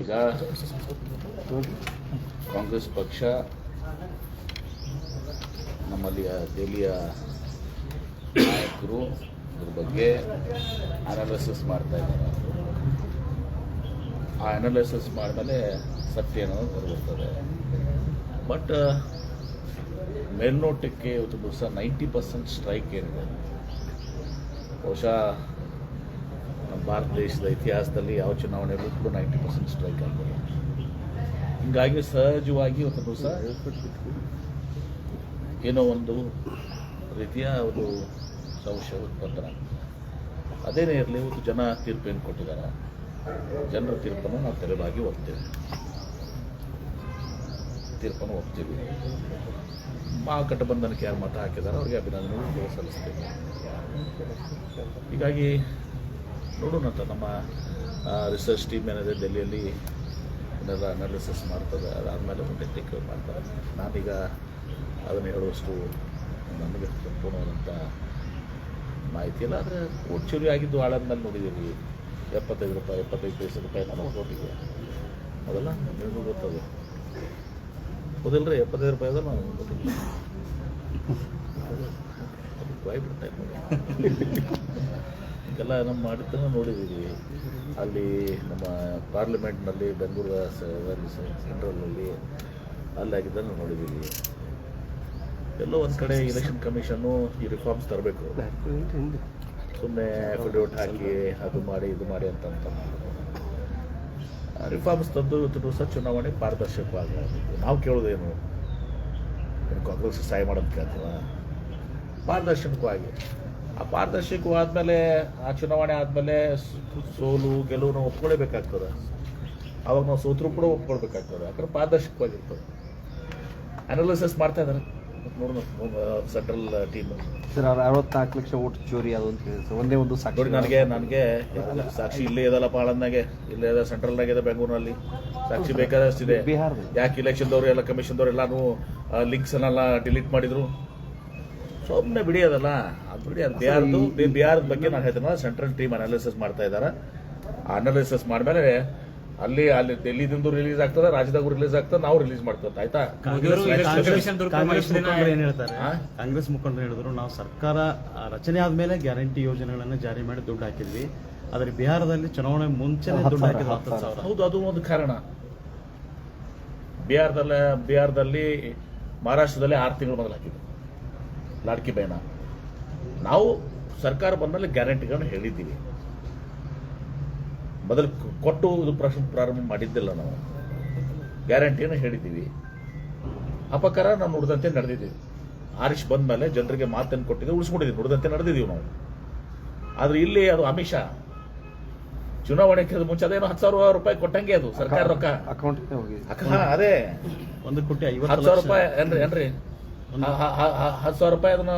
ಈಗ ಕಾಂಗ್ರೆಸ್ ಪಕ್ಷ ನಮ್ಮಲ್ಲಿ ದೆಹಲಿಯ ನಾಯಕರು ಇದ್ರ ಬಗ್ಗೆ ಅನಾಲಿಸಿಸ್ ಮಾಡ್ತಾ ಇದ್ದಾರೆ. ಆ ಅನಾಲಿಸಿಸ್ ಮಾಡಿದ್ಮೇಲೆ ಸತ್ಯ ಅನ್ನೋದು ಹೊರಬರ್ತದೆ ಬಟ್ ಮೇಲ್ನೋಟಕ್ಕೆ ಇವತ್ತು ದಿವಸ ನೈಂಟಿ ಪರ್ಸೆಂಟ್ ಸ್ಟ್ರೈಕ್ ಏನಿದೆ. ಬಹುಶಃ ಭಾರತ ದೇಶದ ಇತಿಹಾಸದಲ್ಲಿ ಯಾವ ಚುನಾವಣೆಯಲ್ಲೂ ಕೂಡ ನೈಂಟಿ ಪರ್ಸೆಂಟ್ ಸ್ಟ್ರೈಕ್ ಆಗ್ತದೆ ಹೀಗಾಗಿ ಸಹಜವಾಗಿ ಒಂದು ದಿವಸ ಏನೋ ಒಂದು ರೀತಿಯ ಒಂದು ಸಂಶಯ ಉತ್ಪನ್ನ ಅದೇನೇ ಇರಲಿ, ಇವತ್ತು ಜನ ತೀರ್ಪೇನು ಕೊಟ್ಟಿದ್ದಾರೆ? ಜನರ ತೀರ್ಪನ್ನು ನಾವು ತೆರವಾಗಿ ಒಪ್ತೇವೆ. ತೀರ್ಪನ್ನು ಒಪ್ತೀವಿ. ಮಹಾಗಠಬಂಧನಕ್ಕೆ ಯಾರು ಮತ ಹಾಕಿದ್ದಾರೆ? ಅವ್ರಿಗೆ ಅಭಿನಂದನೆಗಳು ಸಲ್ಲಿಸ್ತೇವೆ ಹೀಗಾಗಿ ನೋಡೋಣ ಅಂತ ನಮ್ಮ ರಿಸರ್ಚ್ ಟೀಮ್ ಏನಿದೆ ಡೆಲ್ಲಿಯಲ್ಲಿ ಇದನ್ನೆಲ್ಲ ಅನಾಲಿಸಿಸ್ ಮಾಡ್ತದೆ. ಅದಾದಮೇಲೆ ಮುಂದೆ ಟೇಕ್ ಮಾಡ್ತಾರೆ. ನಾನೀಗ ಅದನ್ನು ಹೇಳುವಷ್ಟು ನನಗೆ ಸಂಪೂರ್ಣವಾದಂಥ ಮಾಹಿತಿ ಇಲ್ಲ. ಆದರೆ ಓಟ್ ಚೂರಿ ಆಗಿದ್ದು ಆಳಾದ್ಮೇಲೆ ನೋಡಿದ್ದೀವಿ ಎಪ್ಪತ್ತೈದು ರೂಪಾಯಿ, ಎಪ್ಪತ್ತೈದು ಪೈಸೆ ರೂಪಾಯಿ ನಾನು ಓಟಿಗೆ ಅದೆಲ್ಲ ನಿಮಗೂ ಗೊತ್ತದು. ರೀ ಎಪ್ಪತ್ತೈದು ರೂಪಾಯಿ ಅದ ನಾವು ಗೊತ್ತಿಲ್ಲ ಬಾಯ್ ಬಿಡ್ತಾ ಎಲ್ಲ ನಮ್ಮ ಮಾಡಿದ್ದನ್ನು ನೋಡಿದ್ದೀವಿ. ಅಲ್ಲಿ ನಮ್ಮ ಪಾರ್ಲಿಮೆಂಟ್ನಲ್ಲಿ ಬೆಂಗಳೂರು ಸೆಂಟ್ರಲ್ನಲ್ಲಿ ಅಲ್ಲಿ ಆಗಿದ್ದನ್ನು ನೋಡಿದ್ದೀವಿ. ಎಲ್ಲೋ ಒಂದು ಕಡೆ ಇಲೆಕ್ಷನ್ ಕಮಿಷನ್ನು ಈ ರಿಫಾರ್ಮ್ಸ್ ತರಬೇಕು. ಸುಮ್ಮನೆ ಅಫಿಡೇವಿಟ್ ಹಾಕಿ ಅದು ಮಾಡಿ, ಇದು ಮಾಡಿ ಅಂತ ರಿಫಾರ್ಮ್ಸ್ ತಂದು ಇವತ್ತು ದಿವಸ ಚುನಾವಣೆ ಪಾರದರ್ಶಕವಾಗಿ ನಾವು ಕೇಳೋದೇನು ಕಾಂಗ್ರೆಸ್ ಸಹಾಯ ಮಾಡೋದು ಕೇಳ್ತೀವ ಪಾರದರ್ಶಕವಾಗಿ. ಆ ಪಾರದರ್ಶಕವಾದ್ಮೇಲೆ ಆ ಚುನಾವಣೆ ಆದಮೇಲೆ ಸೋಲು ಗೆಲುವು ನಾವು ಒಪ್ಕೊಳ್ಳೇಬೇಕಾಗ್ತದೆ ಅವಾಗ ನಾವು ಸೋತರು ಕೂಡ ಒಪ್ಕೊಳ್ಬೇಕಾಗ್ತದೆ. ಯಾಕಂದ್ರೆ ಪಾರದರ್ಶಕವಾಗಿರ್ತದೆ. ಅನಾಲಿಸಿಸ್ ಮಾಡ್ತಾ ಇದ್ದಾರೆ. ನೋಡೋಣ ಸೆಂಟ್ರಲ್ ಟೀಮ್ ಸರ್ ಅವ್ರ ಅರವತ್ನಾಲ್ಕು ಲಕ್ಷ ಓಟ್ ಚೋರಿ ಅದು ಅಂತ ಹೇಳಿ ಸರ್ ಒಂದೇ ಒಂದು ಸಾಕ್ಷಿ. ನೋಡಿ ನನಗೆ ನನಗೆ ಸಾಕ್ಷಿ ಇಲ್ಲೇ ಇದಲ್ಲ ಪಾಳನ್ನಾಗೆ ಇಲ್ಲೇ ಇದೆ ಸೆಂಟ್ರಲ್ನಾಗೆ ಇದೆ ಬೆಂಗಳೂರಿನಲ್ಲಿ. ಸಾಕ್ಷಿ ಬೇಕಾದಷ್ಟಿದೆ. ಬಿಹಾರದಲ್ಲಿ. ಯಾಕೆ ಇಲೆಕ್ಷನ್ದವ್ರು ಎಲ್ಲ ಕಮಿಷನ್ದವ್ರು ಎಲ್ಲಾನು ಲಿಂಕ್ಸ್ ಅನ್ನೆಲ್ಲ ಡಿಲೀಟ್ ಮಾಡಿದ್ರು. ಸುಮ್ಮನೆ ಬಿಡಿ ಅದಲ್ಲ ಅದು ಬಿಡಿ ಅಂತ ಬಿಹಾರದು ಬಿಹಾರದ ಬಗ್ಗೆ ನಾನು ಹೇಳ್ತೀನಿ. ಸೆಂಟ್ರಲ್ ಟೀಮ್ ಅನಾಲಿಸಿಸ್ ಮಾಡ್ತಾ ಇದ್ದಾರೆ ಅನಾಲಿಸಿಸ್ ಮಾಡ್ಮೇಲೆ ಅಲ್ಲಿ ಅಲ್ಲಿ ಡೆಲ್ಲಿದಿಂದ ರಿಲೀಸ್ ಆಗ್ತದೆ ರಾಜ್ಯದಾಗ ರಿಲೀಸ್ ಆಗ್ತದೆ ನಾವು ರಿಲೀಸ್ ಮಾಡ್ತದೆ ಆಯ್ತಾ? ಕಾಂಗ್ರೆಸ್ ಮುಖಂಡರು ಏನ್ ಹೇಳ್ತಾರೆ? ಕಾಂಗ್ರೆಸ್ ಮುಖಂಡರು ಹೇಳಿದ್ರು ನಾವು ಸರ್ಕಾರ ರಚನೆ ಆದ್ಮೇಲೆ ಗ್ಯಾರಂಟಿ ಯೋಜನೆಗಳನ್ನ ಜಾರಿ ಮಾಡಿ ದುಡ್ಡು ಹಾಕಿದ್ವಿ. ಆದ್ರೆ ಬಿಹಾರದಲ್ಲಿ ಚುನಾವಣೆ ಮುಂಚೆ ದುಡ್ಡು ಹಾಕಿದ ಹತ್ತು ಹೌದು ಅದು ಒಂದು ಕಾರಣ. ಬಿಹಾರದಲ್ಲಿ ಬಿಹಾರದಲ್ಲಿ ಮಹಾರಾಷ್ಟ್ರದಲ್ಲಿ ಆರು ತಿಂಗಳು ಮೊದಲು ಹಾಕಿದ್ರು. ಲಾಡ್ಕಿ ಬೇನ. ನಾವು ಸರ್ಕಾರ ಬಂದಲ್ಲಿ ಗ್ಯಾರಂಟಿಗಳನ್ನು ಹೇಳಿದ್ದೀವಿ. ಮೊದಲು ಕೊಟ್ಟು ಇದು ಪ್ರಶ್ನೆ ಪ್ರಾರಂಭ ಮಾಡಿದ್ದಿಲ್ಲ ನಾವು. ಗ್ಯಾರಂಟಿಯನ್ನು ಹೇಳಿದ್ದೀವಿ. ಅಪಕಾರ ನಾವು ನುಡಿದಂತೆ ನಡೆದಿದ್ದೀವಿ ಆರಿಶ್ ಬಂದ್ಮೇಲೆ ಜನರಿಗೆ ಮಾತನ್ನು ಕೊಟ್ಟಿದ್ದೀವಿ ಉಳಿಸ್ಕೊಂಡಿದ್ದೀವಿ ನುಡಿದಂತೆ ನಡೆದಿದ್ದೀವಿ ನಾವು. ಆದರೆ ಇಲ್ಲಿ ಅದು ಅಮಿಷ. ಚುನಾವಣೆಗೆ ಮುಂಚೆ ಅದೇನೋ ಹತ್ತು ಸಾವಿರ ರೂಪಾಯಿ ಕೊಟ್ಟಂಗೆ ಅದು ಸರ್ಕಾರ ರೊಕ್ಕ. ಅಕೌಂಟ್ ಅದೇ. ಒಂದು ಕೋಟಿ ಹತ್ತು ಐವತ್ತು ಸಾವಿರ ಲಕ್ಷ. ರೂಪಾಯಿ ಏನ್ರಿ ಏನ್ರಿ? ಹತ್ತು ಸಾವಿರ ರೂಪಾಯಿ ಅದನ್ನ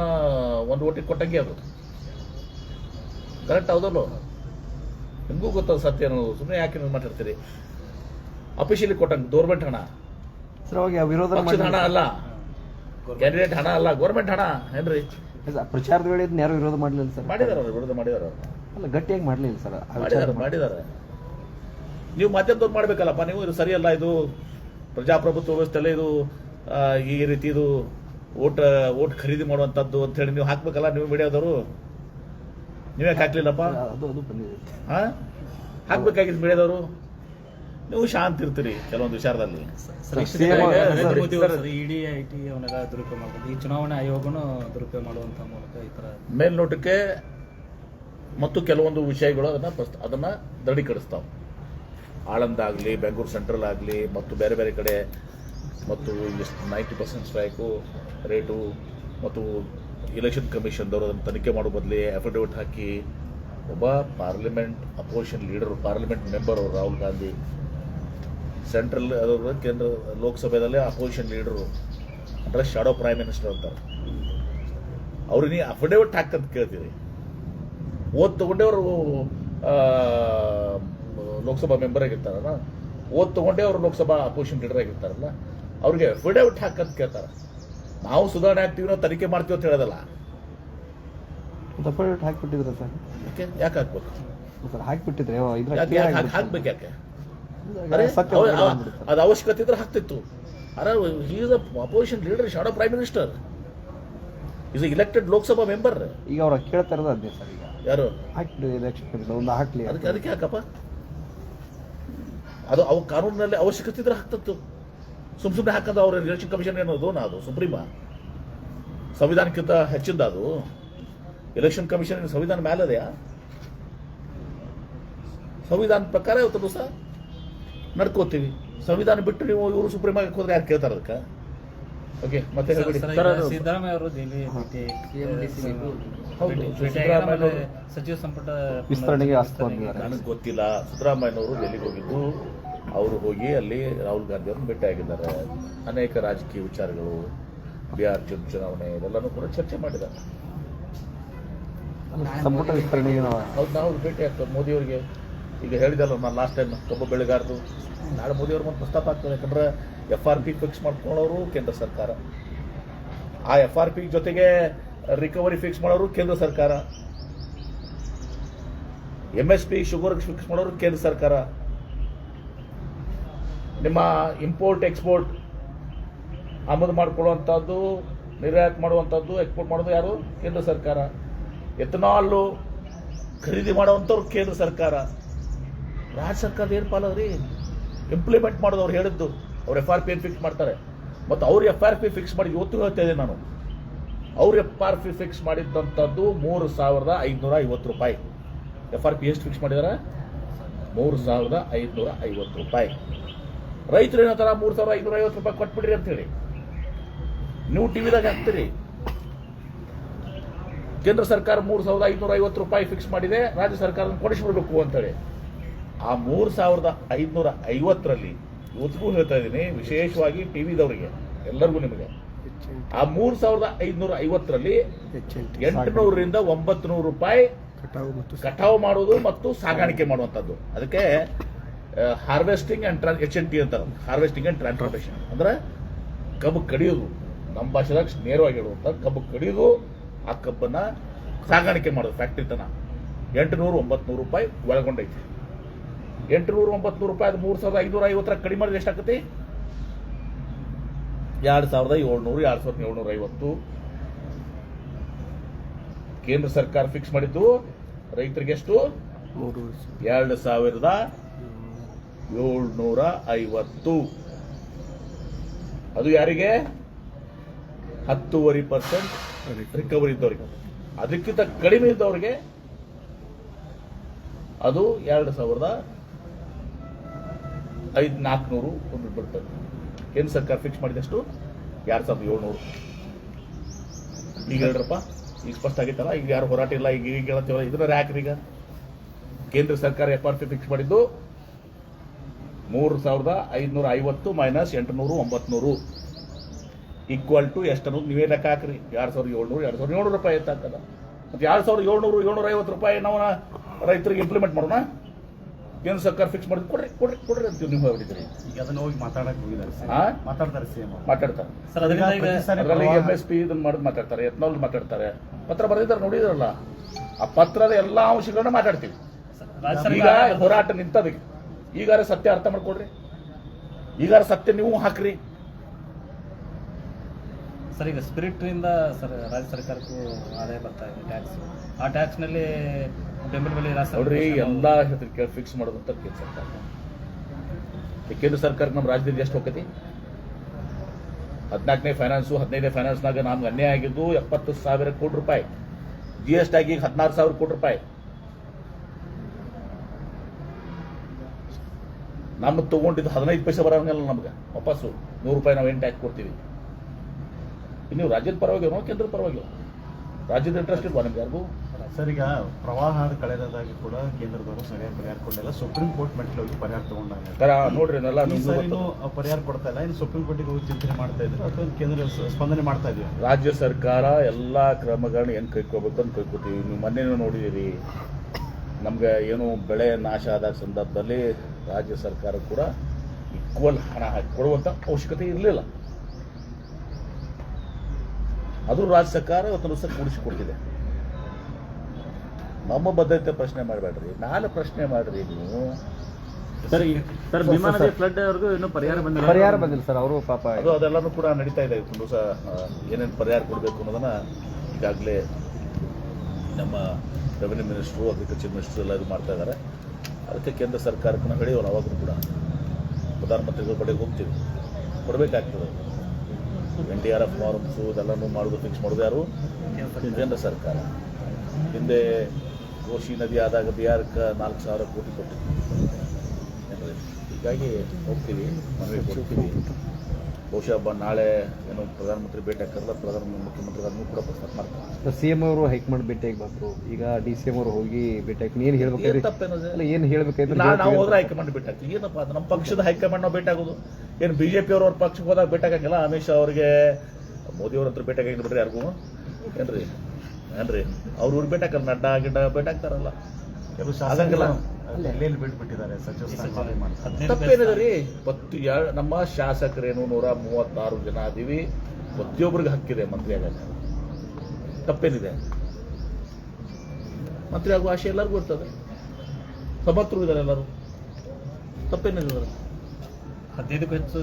ಒಂದು ಓಟಿಗೆ ಕೊಟ್ಟಂಗೆ ಅದು. ಕರೆಕ್ಟ್ ಹೌದಲ್ಲೋ ನಿಮಗೂ ಗೊತ್ತದ ಸತ್ಯ ಅನ್ನೋದು ಸುಮ್ಮನೆ ಯಾಕೆ ನೀವು ಮಾತಾಡ್ತೀರಿ? ಅಫಿಷಿಯಲಿ ಕೊಟ್ಟಂಗೆ ಗೌರ್ಮೆಂಟ್ ಹಣ. ವಿರೋಧ ಹಣ ಅಲ್ಲ. ಕ್ಯಾಂಡಿಡೇಟ್ ಹಣ ಅಲ್ಲ ಗೌರ್ಮೆಂಟ್ ಹಣ ಏನ್ರಿ? ಪ್ರಚಾರದ ವೇಳೆ ಯಾರು ವಿರೋಧ ಮಾಡಲಿಲ್ಲ ಸರ್? ಮಾಡಿದಾರ ಅವ್ರು ವಿರೋಧ ಮಾಡಿದಾರ ಅವ್ರು. ಅಲ್ಲ ಗಟ್ಟಿಯಾಗಿ ಮಾಡಲಿಲ್ಲ ಸರ್ ಮಾಡಿದಾರೆ. ಮಾಡಿದ್ದಾರೆ ನೀವು ಮಾಧ್ಯಮದವ್ರು ಮಾಡ್ಬೇಕಲ್ಲಪ್ಪ ನೀವು ಇದು ಸರಿಯಲ್ಲ ಇದು ಪ್ರಜಾಪ್ರಭುತ್ವ ವ್ಯವಸ್ಥೆಲ್ಲ ಇದು ಈ ರೀತಿ ಇದು ಓಟ್ ಓಟ್ ಖರೀದಿ ಮಾಡುವಂತದ್ದು ಅಂತ ಹೇಳಿ ನೀವು ಹಾಕ್ಬೇಕಲ್ಲ ನೀವು ಮೀಡಿಯಾದವರು? ನೀವೇ ಹಾಕ್ಲಿಲ್ಲಪ್ಪ? ಅದು ಅದು ಬಂದಿದೆ. ಹಾ ಹಾಕ್ಬೇಕಾಗಿತ್ತು ಮೀಡಿಯಾದವರು? ನೀವು ಶಾಂತ ಇರ್ತೀರಿ ಕೆಲವೊಂದು ವಿಚಾರದಲ್ಲಿ. ಇಡಿ ಐ ಟಿ ಅವನ್ನೆಲ್ಲ ದುರುಪಯೋಗ ಮಾಡ್ತಾರೆ ಈ ಚುನಾವಣಾ ಆಯೋಗನು ದುರುಪಯೋಗ ಮಾಡುವಂತ ಮೂಲಕ ಈ ತರ ಮೇಲ್ನೋಟಕ್ಕೆ ಮತ್ತು ಕೆಲವೊಂದು ವಿಷಯಗಳು ಅದನ್ನ ಅದನ್ನ ದೃಢೀಕರಿಸ್ತಾವೆ. ಆಳಂದ ಆಗಲಿ ಬೆಂಗಳೂರು ಸೆಂಟ್ರಲ್ ಆಗಲಿ ಮತ್ತು ಬೇರೆ ಬೇರೆ ಕಡೆ ಮತ್ತು ಎಷ್ಟು ನೈಂಟಿ ಪರ್ಸೆಂಟ್ ಸ್ಟ್ರೈಕು ರೇಟು ಮತ್ತು ಇಲೆಕ್ಷನ್ ಕಮಿಷನ್ದವರು ಅದನ್ನು ತನಿಖೆ ಮಾಡೋ ಬದಲಿ ಅಫಿಡವಿಟ್ ಹಾಕಿ ಒಬ್ಬ parliament opposition leader parliament member ಅವರು ರಾಹುಲ್ ಗಾಂಧಿ ಸೆಂಟ್ರಲ್ ಅದರ ಕೇಂದ್ರ ಲೋಕಸಭೆದಲ್ಲೇ ಅಪೋಸಿಷನ್ ಲೀಡರು ಅಂದರೆ ಶಾಡೋ ಪ್ರೈಮ್ ಮಿನಿಸ್ಟರ್ ಅಂತಾರೆ. ಅವ್ರಿಗೆ ನೀವು ಅಫಿಡವಿಟ್ ಹಾಕಂತ ಕೇಳ್ತೀರಿ. ಓದ್ ತಗೊಂಡೇ ಅವರು ಲೋಕಸಭಾ ಮೆಂಬರ್ ಆಗಿರ್ತಾರಲ್ಲ, ಓದ್ ತಗೊಂಡೇ ಅವರು ಲೋಕಸಭಾ ಅಪೋಸಿಷನ್ ಲೀಡರ್ ಆಗಿರ್ತಾರಲ್ಲ ಅವ್ರಿಗೆ ಅಫಿಡವಿಟ್ ಹಾಕಂತ ಕೇಳ್ತಾರೆ. ನಾವು ಸುಧಾರಣೆ ಆಗ್ತೀವಿ ನಾವು ತನಿಖೆ ಮಾಡ್ತೀವಿ ಅಂತ ಹೇಳೋದಲ್ಲ. ದಪ್ಪಟ್ಟು ಹಾಕ್ಬಿಟ್ಟಿದ್ರೆ ಸರ್? ಯಾಕೆ? ಯಾಕೆ ಹಾಕ್ಬೇಕು? ಸರ್ ಹಾಕ್ಬಿಟ್ಟಿದ್ರೆ ಹಾಕ್- ಹಾಕ್ಬೇಕು ಯಾಕೆ. ಅದು ಅವಶ್ಯಕತೆ ಇದ್ರೆ ಹಾಕ್ತಿತ್ತು. ಅರೆ is opposition leader shadow prime minister is elected Lok Sabha member ಈಗ ಅವ್ರ ಕೇಳ್ತಾ ಇರೋದು ಅದೇ ಸರ್ ಈಗ. ಯಾರು? ಹಾಕ್ಲಿ ಎಲೆಕ್ಷನ್ ಒಂದು ಹಾಕ್ಲಿ ಅದಕ್ಕೆ ಅದಕ್ಕೆ ಯಾಕಪ್ಪ? ಅದು ಅವು ಕಾನೂನಿನಲ್ಲಿ ಅವಶ್ಯಕತೆ ಇದ್ರೆ ಹಾಕ್ತತ್ತು. ಸುಮ್ ಸುಮ್ಮನೆ ಹಾಕದ ಅವ್ರ ಎಲೆಕ್ಷನ್ ಕಮಿಷನ್ ಏನದು? ನಾ ಅದು ಸುಪ್ರೀಮ. ಸಂವಿಧಾನಕ್ಕಿಂತ ಹೆಚ್ಚಿಂದ ಅದು. ಎಲೆಕ್ಷನ್ ಕಮಿಷನ್ ಸಂವಿಧಾನ ಮೇಲೆ ಮೇಲದೆಯಾ ಸಂವಿಧಾನ ಪ್ರಕಾರ ಇವತ್ತು ದಿವಸ ನಡ್ಕೋತೀವಿ. ಸಂವಿಧಾನ ಬಿಟ್ಟು ನೀವು ಇವರು ಸುಪ್ರೀಂ ಆಗಿ ಹೋದ್ರೆ ಯಾರು ಕೇಳ್ತಾರೆ ಅದಕ್ಕೆ? ಓಕೆ ಮತ್ತೆ ಸಿದ್ದರಾಮಯ್ಯ ಅವರು ದೆಹಲಿ ಸಚಿವ ಸಂಪುಟ ವಿಸ್ತರಣೆಗೆ ನನಗೆ ಗೊತ್ತಿಲ್ಲ. ಸಿದ್ದರಾಮಯ್ಯನವರು ಡೆಲ್ಲಿಗೆ ಹೋಗಿದ್ದು. ಅವರು ಹೋಗಿ ಅಲ್ಲಿ ರಾಹುಲ್ ಗಾಂಧಿ ಅವ್ರನ್ನ ಭೇಟಿಯಾಗಿದ್ದಾರೆ ಅನೇಕ ರಾಜಕೀಯ ವಿಚಾರಗಳು ಬಿಹಾರ್ ಚುನ್ ಚುನಾವಣೆ ಇದೆಲ್ಲನೂ ಕೂಡ ಚರ್ಚೆ ಮಾಡಿದ್ದಾರೆ. ಸಂಪುಟ ವಿಸ್ತರಣೆಗೆ ನಾವು ಹೌದು ನಾವು ಭೇಟಿ ಆಗ್ತದೆ ಮೋದಿಯವರಿಗೆ. ಈಗ ಹೇಳಿದಲ್ಲ ನಾನು ಲಾಸ್ಟ್ ಟೈಮ್ ಕಬ್ಬು ಬೆಳೆಗಾರದು ನಾಳೆ ಮೋದಿಯವ್ರ ಮತ್ತೆ ಪ್ರಸ್ತಾಪ ಆಗ್ತದೆ. ಯಾಕಂದ್ರೆ ಎಫ್ ಆರ್ ಪಿ ಫಿಕ್ಸ್ ಮಾಡ್ಕೊಳ್ಳೋರು ಕೇಂದ್ರ ಸರ್ಕಾರ. ಆ ಎಫ್ ಆರ್ ಪಿ ಜೊತೆಗೆ ರಿಕವರಿ ಫಿಕ್ಸ್ ಮಾಡೋರು ಕೇಂದ್ರ ಸರ್ಕಾರ. M S P sugar fix ಮಾಡೋರು ಕೇಂದ್ರ ಸರ್ಕಾರ. ನಿಮ್ಮ ಇಂಪೋರ್ಟ್ ಎಕ್ಸ್ಪೋರ್ಟ್ ಆಮದು ಮಾಡ್ಕೊಳ್ಳುವಂಥದ್ದು, ನಿರ್ಯಾತ ಮಾಡುವಂಥದ್ದು ಎಕ್ಸ್ಪೋರ್ಟ್ ಮಾಡೋದು ಯಾರು? ಕೇಂದ್ರ ಸರ್ಕಾರ. ಎಥನಾಲು ಖರೀದಿ ಮಾಡುವಂಥವ್ರು ಕೇಂದ್ರ ಸರ್ಕಾರ. ರಾಜ್ಯ ಸರ್ಕಾರದ ಏನು ಪಾಲದ್ರಿ ಇಂಪ್ಲಿಮೆಂಟ್ ಮಾಡೋದು ಅವ್ರು ಹೇಳಿದ್ದು. ಅವ್ರು ಎಫ್ ಆರ್ ಪಿ ಫಿಕ್ಸ್ ಮಾಡ್ತಾರೆ. ಮತ್ತು ಅವ್ರು ಎಫ್ ಆರ್ ಪಿ ಫಿಕ್ಸ್ ಮಾಡಿ ಇವತ್ತು ಹೇಳ್ತಾ ಇದ್ದೀನಿ ನಾನು. ಅವ್ರು ಎಫ್ ಆರ್ ಪಿ ಫಿಕ್ಸ್ ಮಾಡಿದ್ದಂಥದ್ದು ಮೂರು ಸಾವಿರದ ಐದುನೂರ ಐವತ್ತು ರೂಪಾಯಿ. ಎಫ್ ಆರ್ ಪಿ ಎಷ್ಟು ಫಿಕ್ಸ್ ಮಾಡಿದಾರೆ? ಮೂರು ಸಾವಿರದ ಐದುನೂರ ಐವತ್ತು ರೂಪಾಯಿ. ರೈತರು ಏನಂತಾರ ಮೂರು ಸಾವಿರ ಐನೂರ ಐವತ್ತು ರೂಪಾಯಿ ಕೊಟ್ಬಿಡ್ರಿ ಅಂತೇಳಿ ನೀವು ಟಿವಿದಾಗ ಹಾಕ್ತೀರಿ. ಕೇಂದ್ರ ಸರ್ಕಾರ ಮೂರು ಸಾವಿರದ ಐನೂರ ಐವತ್ತು ರೂಪಾಯಿ ಫಿಕ್ಸ್ ಮಾಡಿದೆ ರಾಜ್ಯ ಸರ್ಕಾರ ಕೊಡಿಸ್ಬಿಡ್ಬೇಕು ಅಂತೇಳಿ ಆ ಮೂರು ಸಾವಿರದ ಐದುನೂರ ಐವತ್ತರಲ್ಲಿ ಇವತ್ತಿಗೂ ಹೇಳ್ತಾ ಇದ್ದೀನಿ ವಿಶೇಷವಾಗಿ ಟಿವಿದವರಿಗೆ ಎಲ್ಲರಿಗೂ ನಿಮಗೆ. ಆ ಮೂರು ಸಾವಿರದ ಐದುನೂರ ಐವತ್ತರಲ್ಲಿ ಎಂಟುನೂರರಿಂದ ಒಂಬತ್ತು ನೂರು ರೂಪಾಯಿ ಕಟಾವು ಮಾಡುವುದು ಮತ್ತು ಸಾಗಾಣಿಕೆ ಮಾಡುವಂಥದ್ದು. ಅದಕ್ಕೆ harvesting and trans H N T ಅಂತಾರೆ ಹಾರ್ವೆಸ್ಟಿಂಗ್ ಅಂಡ್ ಟ್ರಾನ್ಸ್ಪೋರ್ಟೇಷನ್ ಅಂದ್ರೆ ಕಬ್ಬು ಕಡಿಯೋದು. ನಮ್ಮ ಭಾಷೆದಾಗ ನೇರವಾಗಿ ಹೇಳುವಂಥ ಕಬ್ಬು ಕಡಿಯೋದು ಆ ಕಬ್ಬನ್ನ ಸಾಗಾಣಿಕೆ ಮಾಡೋದು ಫ್ಯಾಕ್ಟ್ರಿ ತನ. ಎಂಟುನೂರು ಒಂಬತ್ತನೂರು ರೂಪಾಯಿ ಒಳಗೊಂಡೈತಿ. ಎಂಟುನೂರು ಒಂಬತ್ತು ನೂರು ರೂಪಾಯಿ ಅದು ಮೂರು ಸಾವಿರದ ಐನೂರ ಐವತ್ತರ ಕಡಿಮೆ ಮಾಡಿದ್ರೆ ಎಷ್ಟಾಗತ್ತೆ ಎರಡು ಸಾವಿರದ ಏಳ್ನೂರು ಎರಡು ಸಾವಿರದ ಏಳ್ನೂರ ಐವತ್ತು. ಕೇಂದ್ರ ಸರ್ಕಾರ ಫಿಕ್ಸ್ ಮಾಡಿದ್ದು ರೈತರಿಗೆ ಎಷ್ಟು? ಎರಡು ಸಾವಿರದ ಏಳ್ನೂರ ಐವತ್ತು ಅದು ಯಾರಿಗೆ? ಹತ್ತೂವರೆ ಪರ್ಸೆಂಟ್ ರಿಕವರಿ ಇದ್ದವ್ರಿಗೆ. ಅದಕ್ಕಿಂತ ಕಡಿಮೆ ಇದ್ದವ್ರಿಗೆ ಅದು ಎರಡು ಸಾವಿರದ ಐದ್ ನಾಲ್ಕುನೂರು ಒಂದು ಬರ್ತದೆ. ಕೇಂದ್ರ ಸರ್ಕಾರ ಫಿಕ್ಸ್ ಮಾಡಿದಷ್ಟು? ಎರಡು ಸಾವಿರದ ಏಳ್ನೂರು. ಈಗ ಹೇಳ್ರಪ್ಪ, ಈಗ ಸ್ಪಷ್ಟ ಆಗೈತಲ್ಲ, ಈಗ ಯಾರು ಹೋರಾಟ ಇಲ್ಲ, ಈಗ ಈಗ ಹೇಳ್ತೀವಲ್ಲ ಇದನ್ನ ಯಾಕ್ರೀಗ? ಈಗ ಕೇಂದ್ರ ಸರ್ಕಾರ ಎಫ್ ಆರ್ ಪಿ ಫಿಕ್ಸ್ ಮಾಡಿದ್ದು? ಮೂರು ಸಾವಿರದ ಐದುನೂರ ಐವತ್ತು ಮೈನಸ್ ಎಂಟುನೂರು ಒಂಬತ್ನೂರು. ಈಕ್ವಲ್ ಟು ಎಷ್ಟು ಅನ್ನೋದು ನೀವೇ ಲೆಕ್ಕ ಹಾಕ್ರಿ. ಎರಡು ಸಾವಿರದ ಏಳ್ನೂರು ಎರಡು ಸಾವಿರದ ಏಳ್ನೂರು ರೂಪಾಯಿ ಎತ್ತಾಕದ ಮತ್ತು ಎರಡು ಸಾವಿರದ ಏಳ್ನೂರು ಏಳ್ನೂರ ಐವತ್ತು ರೂಪಾಯಿ ನಾವು ರೈತರಿಗೆ ಇಂಪ್ಲಿಮೆಂಟ್ ಮಾಡೋಣ. ಕೇಂದ್ರ ಸರ್ಕಾರ ಫಿಕ್ಸ್ ಮಾಡಿ ಕೊಡ್ರಿ ಕೊಡ್ರಿ ಕೊಡ್ರಿ ಅಂತೀವಿ ನೀವು ಹೇಳ್ಬಿಟ್ಟಿದ್ರಿ ಈಗ ಅದನ್ನ ಹೋಗಿ ಮಾತಾಡಕ್ಕೆ ಹೋಗಿದ್ದಾರೆ ಸರ್. ಮಾತಾಡ್ತಾರೆ ಸಿಎಂ ಮಾತಾಡ್ತಾರೆ. ಸರ್ ಅದರಿಂದ ಈಗ ಅದರಲ್ಲಿ ಎಂ ಎಸ್ ಪಿ ಇದನ್ನ ಮಾಡಿ ಮಾತಾಡ್ತಾರೆ ಎತ್ನಾಲ್ ಮಾತಾಡ್ತಾರೆ. ಪತ್ರ ಬರೆದಿದ್ದಾರೆ ನೋಡಿದ್ರಲ್ಲ? ಆ ಪತ್ರದ ಎಲ್ಲಾ ಅಂಶಗಳನ್ನ ಮಾತಾಡ್ತೀವಿ. ಈಗ ಹೋರಾಟ ನಿಂತದಕ್ಕೆ. ಈಗಾರ ಸತ್ಯ ಅರ್ಥ ಮಾಡ್ಕೊಡ್ರಿ ಈಗಾರ ಸತ್ಯ ನೀವು ಹಾಕ್ರಿ. ಸರ್ ಈಗ ಸ್ಪಿರಿಟ್ ಇಂದ ಸರ್ ರಾಜ್ಯ ಸರ್ಕಾರಕ್ಕೂ ಆದಾಯ ಬರ್ತಾ ಇದೆ ಟ್ಯಾಕ್ಸ್ ಆ ಟ್ಯಾಕ್ಸ್ನಲ್ಲಿ ಬೆಂಬಲ ಬೆಲೆ ನೋಡ್ರಿ ಎಲ್ಲ ಎಲ್ಲಾ ಹೆಸರು ಫಿಕ್ಸ್ ಮಾಡೋದಂತ ಕೇಂದ್ರ ಸರ್ಕಾರ. ಕೇಂದ್ರ ಸರ್ಕಾರ ನಮ್ಮ ರಾಜ್ಯದಲ್ಲಿ ಎಷ್ಟು ಹೋಗತಿ ಹದಿನಾಲ್ಕನೇ ಫೈನಾನ್ಸು ಹದಿನೈದನೇ ಫೈನಾನ್ಸ್ನಾಗ ನಮ್ಗೆ ಅನ್ಯಾಯ ಆಗಿದ್ದು ಎಪ್ಪತ್ತು ಸಾವಿರ ಕೋಟಿ ರೂಪಾಯಿ. ಜಿ ಎಸ್ ಟಿ ಆಗಿ ಹದಿನಾರು ಸಾವಿರ ಕೋಟಿ ರೂಪಾಯಿ. ನಮ್ಮ ತೊಗೊಂಡಿದ್ದು ಹದಿನೈದು ಪೈಸೆ ಬರೋಂಗಿಲ್ಲ ನಮ್ಗೆ. ವಾಪಸ್ಸು ನೂರು ರೂಪಾಯಿ ನಾವು ಏನು ಹಾಕಿ ಕೊಡ್ತೀವಿ. ನೀವು ರಾಜ್ಯದ ಪರವಾಗಿಲ್ಲ ಕೇಂದ್ರದ ಪರವಾಗಿಲ್ಲ. ರಾಜ್ಯದ ಇಂಟ್ರೆಸ್ಟ್ ಇಲ್ವಾ ನಿಮ್ಗೆ ಯಾರಿಗೂ? ಸರ್ ಈಗ ಪ್ರವಾಹ ಕಳೆದಾಗಿ ಕೂಡ ಕೇಂದ್ರದವರು ಸರಿಯಾಗಿ ಪರಿಹಾರ ಕೊಡಲಿಲ್ಲ. ಸುಪ್ರೀಂ ಕೋರ್ಟ್ ಮೆಟ್ಲು ಹೋಗಿ ಪರಿಹಾರ ತಗೊಂಡಾಗ. ನೋಡ್ರಿ ಪರಿಹಾರ ಕೊಡ್ತಾ ಇಲ್ಲ. ಇನ್ನು ಸುಪ್ರೀಂ ಕೋರ್ಟಿಗೆ ಹೋಗಿ ಚಿಂತನೆ ಮಾಡ್ತಾ ಇದ್ರು. ಅಥವಾ ಕೇಂದ್ರ ಸ್ಪಂದನೆ ಮಾಡ್ತಾ ಇದೀವಿ. ರಾಜ್ಯ ಸರ್ಕಾರ ಎಲ್ಲ ಕ್ರಮಗಳನ್ನ ಹೆಂಗೆ ಕೈಕೋಬೇಕು ಅಂತ ಕೈಕೋತೀವಿ ನೀವು ಮೊನ್ನೆನೂ ನೋಡಿದಿರಿ. ನಮ್ಗೆ ಏನು ಬೆಳೆ ನಾಶ ಆದ ಸಂದರ್ಭದಲ್ಲಿ ರಾಜ್ಯ ಸರ್ಕಾರ ಕೂಡ ಈಕ್ವಲ್ ಹಣ ಹಾಕಿ ಕೊಡುವಂಥ ಅವಶ್ಯಕತೆ ಇರಲಿಲ್ಲ. ಅದು ರಾಜ್ಯ ಸರ್ಕಾರ ಇವತ್ತು ಸಹ ಕೂಡಿಸಿಕೊಡ್ತಿದೆ ನಮ್ಮ ಬದ್ಧತೆ ಪ್ರಶ್ನೆ ಮಾಡಬೇಡ್ರಿ ನಾಳೆ ಪ್ರಶ್ನೆ ಮಾಡ್ರಿ ನೀವು. ಸರ್ ಸರ್ ವಿಮಾನದ ಫ್ಲಡ್ ಅವ್ರಿಗೂ ಇನ್ನೂ ಪರಿಹಾರ ಬಂದಿಲ್ಲ ಪರಿಹಾರ ಬಂದಿಲ್ಲ ಸರ್ ಅವರು ಪಾಪ ಅದು ಅದೆಲ್ಲನೂ ಕೂಡ ನಡೀತಾ ಇದೆ ತುಂಬ ಸಹ ಏನೇನು ಪರಿಹಾರ ಕೊಡಬೇಕು ಅನ್ನೋದನ್ನ ಈಗಾಗಲೇ ನಮ್ಮ ರೆವಿನ್ಯೂ ಮಿನಿಸ್ಟ್ರು ಅಗ್ರಿಕಲ್ಚರ್ ಮಿನಿಸ್ಟ್ರು ಎಲ್ಲ ಇದು ಮಾಡ್ತಾ ಇದ್ದಾರೆ. ಅದಕ್ಕೆ ಕೇಂದ್ರ ಸರ್ಕಾರಕ್ಕೆ ನಾವು ಹೇಳಿವಲ್ಲ ಅವಾಗಲೂ ಕೂಡ ಪ್ರಧಾನಮಂತ್ರಿಗಳ ಕಡೆಗೆ ಹೋಗ್ತೀವಿ. ಕೊಡಬೇಕಾಗ್ತದೆ. N D R F forms ಇದೆಲ್ಲನೂ ಮಾಡೋದು ಫಿಕ್ಸ್ ಮಾಡೋದು ಯಾರು? ಕೇಂದ್ರ ಸರ್ಕಾರ. ಹಿಂದೆ ಕೋಶಿ ನದಿ ಆದಾಗ ಬಿಹಾರಕ್ಕೆ ನಾಲ್ಕು ಸಾವಿರ ಕೋಟಿ ಕೊಟ್ಟಿದ್ದೀವಿ? ಹೀಗಾಗಿ ಹೋಗ್ತೀವಿ ಮನವಿ ಕೊಡ್ತೀವಿ. ಬಹುಶಃ ಬ ನಾಳೆ ಏನು ಪ್ರಧಾನಮಂತ್ರಿ ಭೇಟಿ ಆಗ್ತಾರಲ್ಲ ಪ್ರಧಾನ ಮುಖ್ಯಮಂತ್ರಿ ಅದನ್ನು ಕೂಡ ಪ್ರಸ್ತಾಪ ಮಾಡ್ತಾರೆ. ಸಿ ಎಂ ಅವರು ಹೈಕಮಾಂಡ್ ಭೇಟಿಯಾಗಿ ಬಂದರು. ಈಗ ಡಿ ಸಿ ಎಂ ಅವರು ಹೋಗಿ ಭೇಟಿಯಾಗಿ ಏನು ಹೇಳ್ಬೇಕಾದ್ರೆ ಏನ್ ತಪ್ಪೇನಿದೆ? ಅಲ್ಲ ಏನು ಹೇಳ್ಬೇಕಾಯ್ತು ನಾವು ಹೋದ್ರೆ ಹೈಕಮಾಂಡ್ ಭೇಟಿ ಆಗ್ತೀವಿ. ಏನಪ್ಪ ಅದು? ನಮ್ಮ ಪಕ್ಷದ ಹೈಕಮಾಂಡ್ ನಾವು ಭೇಟಿ ಆಗೋದು. ಏನು ಬಿಜೆಪಿ ಅವ್ರ ಪಕ್ಷಕ್ಕೆ ಹೋದಾಗ ಭೇಟಿ ಆಗಂಗಿಲ್ಲ? ಅಮಿತ್ ಶಾ ಅವರಿಗೆ ಮೋದಿ ಅವ್ರ ಹತ್ರ ಭೇಟಿ ಆಗಿಲ್ಲ ಬಿಡ್ರಿ ಯಾರಿಗೂ. ಏನ್ರಿ? ಏನ್ರಿ? ಅವ್ರ ಊರು ಭೇಟಿ ಹಾಕಲ್ಲ ನಡ್ಡಾ ಗಿಡ್ಡ ಭೇಟಿ ಆಗ್ತಾರಲ್ಲ. ಆಗಂಗಿಲ್ಲ. ಎಲ್ಲೆಲ್ಲಿ ಬಿಟ್ಬಿಟ್ಟಿದ್ದಾರೆ? ಸಚಿವ ಮಾಡ್ತಾರೆ ತಪ್ಪೇನಿದೆ ರೀ ನಮ್ಮ ಶಾಸಕರೇನು ನೂರ ಮೂವತ್ತಾರು ಜನ ಅದೀವಿ ಪ್ರತಿಯೊಬ್ಬರಿಗೆ ಹಕ್ಕಿದೆ ಮಂತ್ರಿ ಆಗಕ್ಕೆ ತಪ್ಪೇನಿದೆ? ಮಂತ್ರಿ ಆಗುವ ಆಶೆ ಎಲ್ಲರಿಗೂ ಇರ್ತದೆ. ಸಮರ್ಥರು ಇದ್ದಾರೆ ಎಲ್ಲರೂ. ತಪ್ಪೇನಿದೆ ಅದರ ಹದಿನೈದಕ್ಕೂ ಹೆಚ್ಚು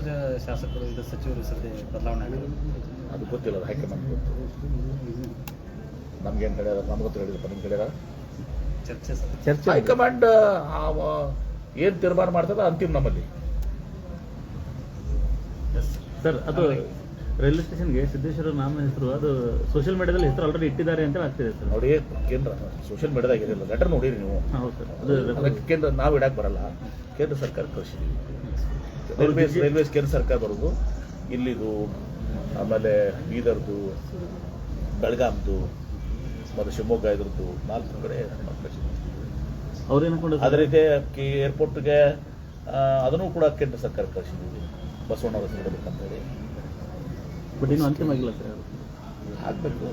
ಶಾಸಕರು ಇದು ಸಚಿವರು ಸದ್ಯ ಬದಲಾವಣೆ ಆಗಿರೋದು ಅದು ಗೊತ್ತಿಲ್ಲ ಅದು ಹೈಕಮಾಂಡ್ ಗೊತ್ತು. ನಮ್ಗೇನು ಹೇಳ್ಯಾರ? ನಮ್ಗೆ ಗೊತ್ತಿಲ್ಲ ನಿಮ್ಗೆ ಹೇಳ್ಯಾರ? ಚರ್ಚೆ ಸರ್ ಚರ್ಚೆ ಹೈಕಮಾಂಡ್ ಏನು ತೀರ್ಮಾನ ಮಾಡ್ತದ ಅಂತಿಮ ನಮ್ಮಲ್ಲಿ. ಸರ್ ಅದು ರೈಲ್ವೆ ಸ್ಟೇಷನ್ಗೆ ಸಿದ್ದೇಶ್ವರ ನಾಮ ಹೆಸರು ಅದು ಸೋಷಿಯಲ್ ಮೀಡಿಯಾದಲ್ಲಿ ಹೆಸರು ಆಲ್ರೆಡಿ ಇಟ್ಟಿದ್ದಾರೆ ಅಂತ ಆಗ್ತಿದೆ ಸರ್. ನೋಡಿ ಕೇಂದ್ರ ಸೋಷಿಯಲ್ ಮೀಡಿಯಾದಾಗ ಇರಲಿಲ್ಲ. ಲೆಟರ್ ನೋಡಿರಿ ನೀವು. ಹೌದು ಸರ್. ಅದು ಅದಕ್ಕೆ ಕೇಂದ್ರ ನಾವು ಇಡಕ್ಕೆ ಬರಲ್ಲ. ಕೇಂದ್ರ ಸರ್ಕಾರ ಕಳಿಸಿದ್ದೀವಿ ರೈಲ್ವೇಸ್ ರೈಲ್ವೇಸ್ ಕೇಂದ್ರ ಸರ್ಕಾರ ಬರೋದು ಇಲ್ಲಿದು ಆಮೇಲೆ ಬೀದರ್ದು ಬೆಳಗಾಂದು ಮತ್ತು ಶಿವಮೊಗ್ಗ ಇದ್ರದ್ದು ನಾಲ್ಕು ಕಡೆ ಅವ್ರೇನು ಅದೇ ರೀತಿ ಅಕ್ಕಿ ಏರ್ಪೋರ್ಟ್ಗೆ ಅದನ್ನು ಕೂಡ ಕೇಂದ್ರ ಸರ್ಕಾರ ಕಳಿಸಿದ್ದೀವಿ ಬಸವಣ್ಣವ್ರ ಹೆಸರಿಡಬೇಕಂತೇಳಿ ಬಟ್ ಇನ್ನೂ ಅಂತಿಮ ಆಗಿಲ್ಲ ಸರ್. ಆಗಬೇಕು.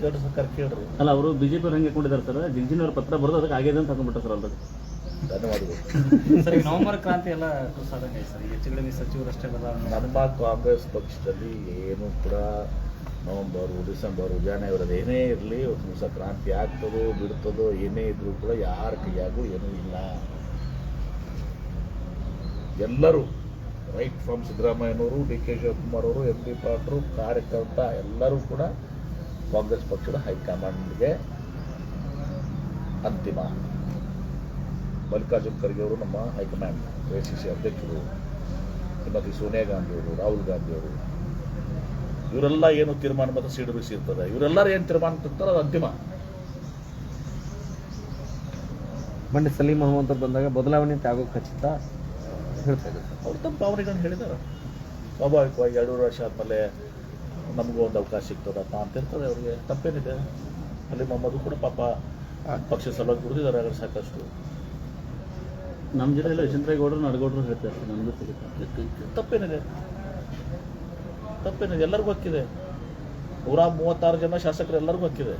ಕೇಂದ್ರ ಸರ್ಕಾರ ಕೇಳ್ರಿ. ಅಲ್ಲ ಅವರು ಬಿಜೆಪಿ ಅವ್ರು ಹೆಂಗೆ ಕೊಂಡಿದ್ದಾರೆ ಸರ್. ಜಿಂಜಿನ ಅವ್ರ ಪತ್ರ ಬರೋದು ಅದಕ್ಕೆ ಆಗಿದೆ ಅಂತ ಹಾಕೊಂಡ್ಬಿಟ್ಟ ಸರ್ ಅಲ್ಲದ ಧನ್ಯವಾದಗಳು. ಸರ್ ಈಗ ನವೆಂಬರ್ ಕ್ರಾಂತಿ ಎಲ್ಲ ಸಾಧನೆ ಸರ್. ಈಗ ಹೆಚ್ಚು ಕಡಿಮೆ ಸಚಿವರು ಅಷ್ಟೇ ಬದಲಾವಣೆ ನಮ್ಮ ಕಾಂಗ್ರೆಸ್ ಪಕ್ಷದಲ್ಲಿ ಏನು ಕೂಡ ನವೆಂಬರು, ಡಿಸೆಂಬರು ಜನವರಿ ಏನೇ ಇರಲಿ, ಒಂದು ದಿವಸ ಕ್ರಾಂತಿ ಆಗ್ತದೋ ಬಿಡ್ತದೋ ಏನೇ ಇದ್ರೂ ಕೂಡ ಯಾರ ಕೈಯಾಗೂ ಏನೂ ಇಲ್ಲ. ಎಲ್ಲರೂ, ರೈಟ್ ಫ್ರಮ್ ಸಿದ್ದರಾಮಯ್ಯನವರು, ಡಿ ಕೆ ಶಿವಕುಮಾರ್ ಅವರು, ಎಂ ಪಿ ಪಾಟ್ರು, ಕಾರ್ಯಕರ್ತ ಎಲ್ಲರೂ ಕೂಡ ಕಾಂಗ್ರೆಸ್ ಪಕ್ಷದ ಹೈಕಮಾಂಡ್ಗೆ ಅಂತಿಮ. ಮಲ್ಲಿಕಾರ್ಜುನ್ ಖರ್ಗೆ ಅವರು ನಮ್ಮ ಹೈಕಮಾಂಡ್, ಎ ಸಿ ಸಿ ಅಧ್ಯಕ್ಷರು, ಶ್ರೀಮತಿ ಸೋನಿಯಾ ಗಾಂಧಿಯವರು, ರಾಹುಲ್ ಗಾಂಧಿ ಅವರು ಇವರೆಲ್ಲ ಏನು ತೀರ್ಮಾನ ಮತ್ತು ಸಿಡಿಬಿಸಿ ಇರ್ತದೆ ಇವರೆಲ್ಲರೂ ಏನು ತೀರ್ಮಾನ ತರ್ತಾರೆ ಅದು ಅಂತಿಮ. ಬಂಡಿ ಸಲೀಂ ಅಂತ ಬಂದಾಗ ಬದಲಾವಣೆ ತಾಗೋ ಆಗೋ ಖಚಿತ ಹೇಳ್ತಾ ಇದ್ದಾರೆ. ಅವ್ರು ತಮ್ಮ ಭಾವನೆಗಳನ್ನ ಹೇಳಿದಾರೆ ಸ್ವಾಭಾವಿಕವಾಗಿ ಎರಡೂರು ವರ್ಷ ಆದಮೇಲೆ ನಮಗೂ ಒಂದು ಅವಕಾಶ ಸಿಗ್ತದಪ್ಪ ಅಂತ ಇರ್ತದೆ ಅವ್ರಿಗೆ ತಪ್ಪೇನಿದೆ. ಅಲ್ಲಿ ಮೊಹಮ್ಮದು ಕೂಡ ಪಾಪ ಪಕ್ಷ ಸಲುವಾಗಿ ದುಡಿದಿದ್ದಾರೆ ಅದ್ರ ಸಾಕಷ್ಟು. ನಮ್ಮ ಜಿಲ್ಲೆಯಲ್ಲಿ ಯಶವಂತರೇಗೌಡರು ನಡಗೌಡರು ಹೇಳ್ತಾರೆ ನನಗೂ ಸಿಗುತ್ತೆ ತಪ್ಪೇನಿದೆ. ತಪ್ಪೇನಿದೆ. ಎಲ್ಲರಿಗೂ ಹಕ್ಕಿದೆ. ನೂರ ಮೂವತ್ತಾರು ಜನ ಶಾಸಕರು ಎಲ್ಲರಿಗೂ ಹಕ್ಕಿದೆ.